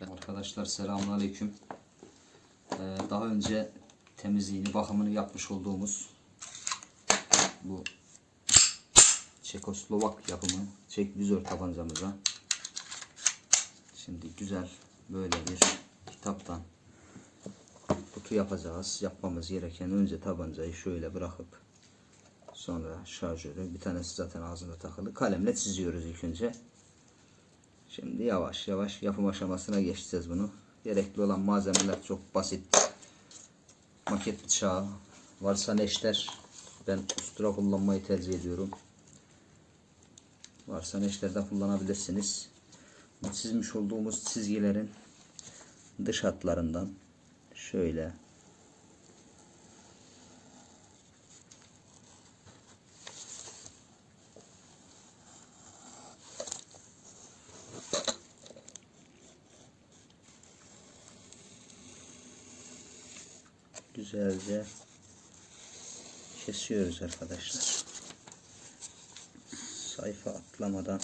Arkadaşlar selamünaleyküm. Ee, daha önce temizliğini, bakımını yapmış olduğumuz bu Çekoslovak yapımı çek vizör tabancamıza şimdi güzel böyle bir kitaptan kutu yapacağız. Yapmamız gereken önce tabancayı şöyle bırakıp sonra şarjörü bir tanesi zaten ağzında takılı kalemle çiziyoruz ilk önce. Şimdi yavaş yavaş yapım aşamasına geçeceğiz bunu. Gerekli olan malzemeler çok basit. Maket bıçağı, varsa neşter. Ben ustura kullanmayı tercih ediyorum. Varsa neşterden kullanabilirsiniz. Çizmiş olduğumuz çizgilerin dış hatlarından şöyle güzelce kesiyoruz arkadaşlar. Sayfa atlamadan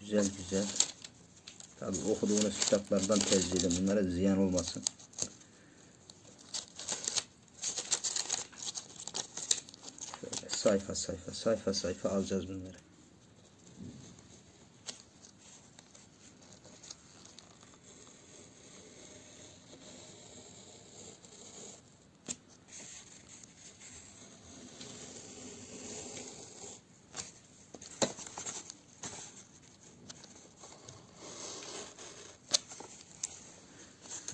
güzel güzel tabi okuduğunuz kitaplardan tercih bunlara ziyan olmasın. Şöyle sayfa sayfa sayfa sayfa alacağız bunları.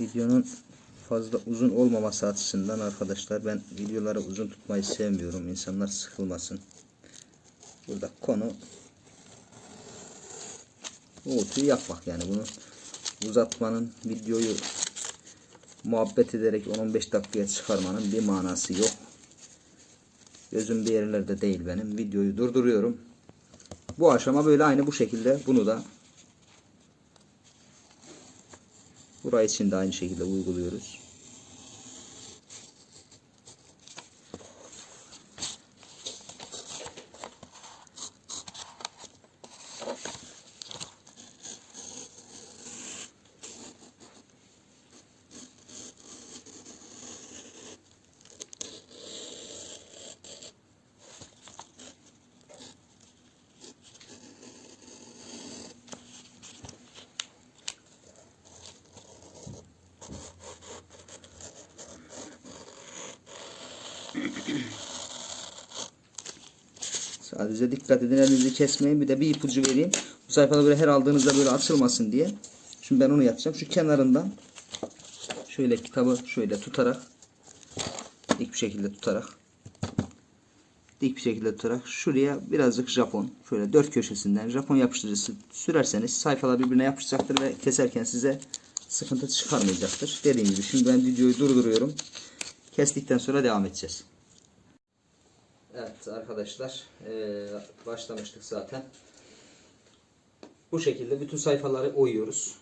Videonun fazla uzun olmaması açısından arkadaşlar ben videoları uzun tutmayı sevmiyorum. İnsanlar sıkılmasın. Burada konu uğultuyu yapmak yani bunu uzatmanın videoyu muhabbet ederek 10-15 dakikaya çıkarmanın bir manası yok. Gözüm bir yerlerde değil benim. Videoyu durduruyorum. Bu aşama böyle aynı bu şekilde bunu da Burayı için de aynı şekilde uyguluyoruz. Sadece dikkat edin elinizi kesmeyin. Bir de bir ipucu vereyim. Bu sayfada böyle her aldığınızda böyle açılmasın diye. Şimdi ben onu yapacağım. Şu kenarından şöyle kitabı şöyle tutarak dik bir şekilde tutarak dik bir şekilde tutarak şuraya birazcık Japon şöyle dört köşesinden Japon yapıştırıcısı sürerseniz sayfalar birbirine yapışacaktır ve keserken size sıkıntı çıkarmayacaktır. Dediğim gibi şimdi ben videoyu durduruyorum. Kestikten sonra devam edeceğiz. Evet arkadaşlar eee, başlamıştık zaten. Bu şekilde bütün sayfaları oyuyoruz.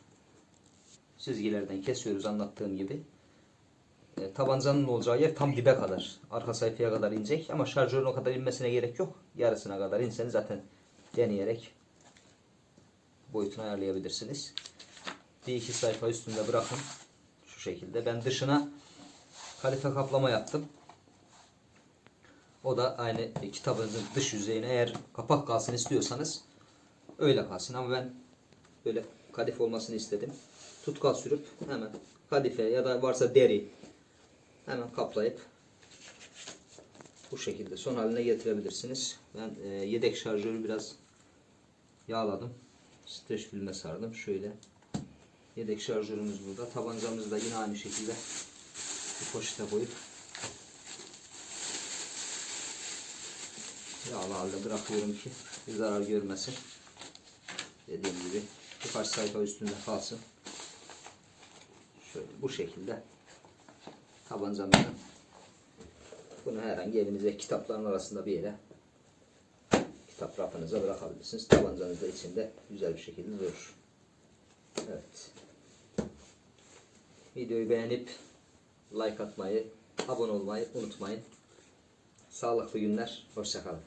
Çizgilerden kesiyoruz anlattığım gibi. E, tabancanın olacağı yer tam dibe kadar. Arka sayfaya kadar inecek ama şarjörün o kadar inmesine gerek yok. Yarısına kadar inseniz zaten deneyerek boyutunu ayarlayabilirsiniz. Bir iki sayfa üstünde bırakın. Şu şekilde. Ben dışına kalife kaplama yaptım. O da aynı kitabınızın dış yüzeyine eğer kapak kalsın istiyorsanız öyle kalsın ama ben böyle kadife olmasını istedim. Tutkal sürüp hemen kadife ya da varsa deri hemen kaplayıp bu şekilde son haline getirebilirsiniz. Ben e, yedek şarjörü biraz yağladım. Streç filme sardım. Şöyle yedek şarjörümüz burada. Tabancamızı da yine aynı şekilde bir poşete koyup yağlı halde bırakıyorum ki zarar görmesin. Dediğim gibi birkaç sayfa üstünde kalsın. Şöyle bu şekilde tabancamızı bunu herhangi evinize kitapların arasında bir yere kitap rafınıza bırakabilirsiniz. Tabancanız da içinde güzel bir şekilde durur. Evet. Videoyu beğenip like atmayı, abone olmayı unutmayın. Sağlıklı günler. Hoşçakalın.